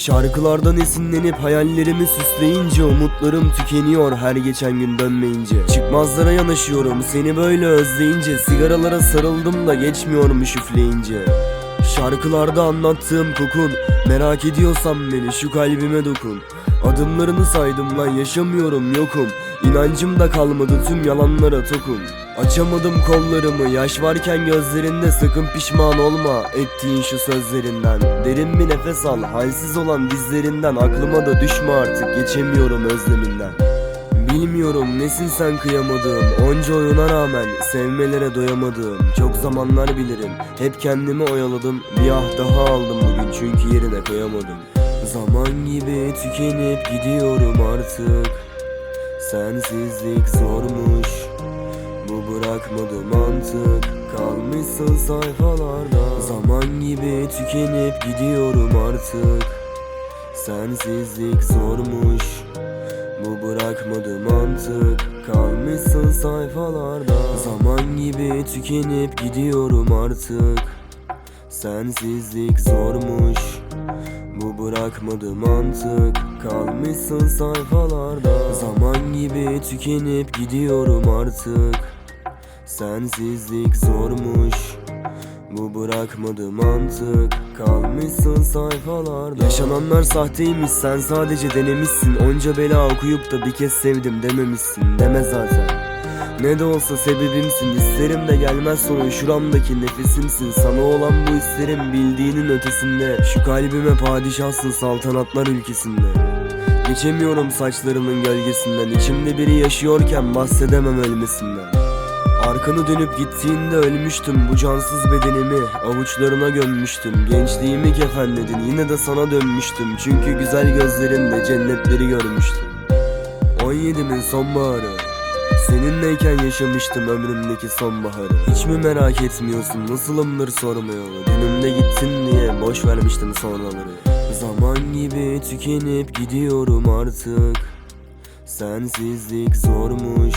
Şarkılardan esinlenip hayallerimi süsleyince Umutlarım tükeniyor her geçen gün dönmeyince. Çıkmazlara yanaşıyorum seni böyle özleyince Sigaralara sarıldım da geçmiyormuş üfleyince. Şarkılarda anlattığım kokun Merak ediyorsan beni şu kalbime dokun. Adımlarını saydım lan yaşamıyorum yokum. İnancım da kalmadı tüm yalanlara tokum Açamadım kollarımı yaş varken gözlerinde sakın pişman olma. Ettiğin şu sözlerinden Derin bir nefes al. Halsiz olan dizlerinden Aklıma da düşme artık. Geçemiyorum özleminden. Bilmiyorum nesin sen kıyamadığım. Onca oyuna rağmen sevmelere doyamadığım. Çok zamanlar bilirim hep kendimi oyaladım. Bir ah daha aldım bugün çünkü yerine koyamadım. Zaman gibi tükenip gidiyorum artık. Sensizlik zormuş Bu bırakmadı mantık. Kalmışsın sayfalarda. Zaman gibi tükenip gidiyorum artık. Sensizlik zormuş. Bu bırakmadı mantık. Kalmışsın sayfalarda. Zaman gibi tükenip gidiyorum artık. Sensizlik zormuş. Bu bırakmadı mantık. Kalmışsın sayfalarda. Zaman gibi tükenip gidiyorum artık Sensizlik zormuş. Bu bırakmadı mantık. Kalmışsın sayfalarda. Yaşananlar sahteymiş sen sadece denemişsin. Onca bela okuyup da bir kez sevdim dememişsin. Deme zaten. Ne de olsa sebebimsin İsterim de gelmez sonu şuramdaki nefesimsin. Sana olan bu hislerim bildiğinin ötesinde. Şu kalbime padişahsın saltanatlar ülkesinde. Geçemiyorum saçlarının gölgesinden. İçimde biri yaşıyorken bahsedemem ölmesinden Arkanı dönüp gittiğinde ölmüştüm bu cansız bedenimi. Avuçlarına gömmüştüm. Gençliğimi kefenledin. Yine de sana dönmüştüm. Çünkü güzel gözlerinde cennetleri görmüştüm. 17'min sonbaharı. Seninleyken yaşamıştım ömrümdeki sonbaharı. Hiç mi merak etmiyorsun? Nasılımdır sormayalı Dünümde gittin diye boş vermiştim sonraları. Zaman gibi tükenip gidiyorum artık. Sensizlik zormuş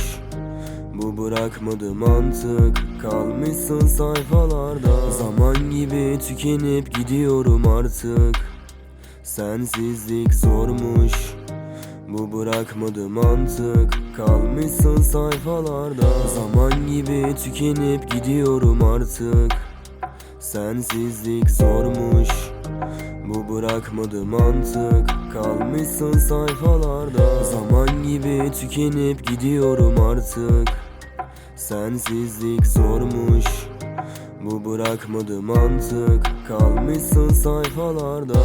bu bırakmadı mantık. Kalmışsın sayfalarda. Zaman gibi tükenip gidiyorum artık. Sensizlik zormuş. Bu bırakmadı mantık. Kalmışsın sayfalarda. Zaman gibi tükenip gidiyorum artık. Sensizlik zormuş. Bu bırakmadı mantık. Kalmışsın sayfalarda. Zaman gibi tükenip gidiyorum artık Sensizlik zormuş. Bu bırakmadı mantık. Kalmışsın sayfalarda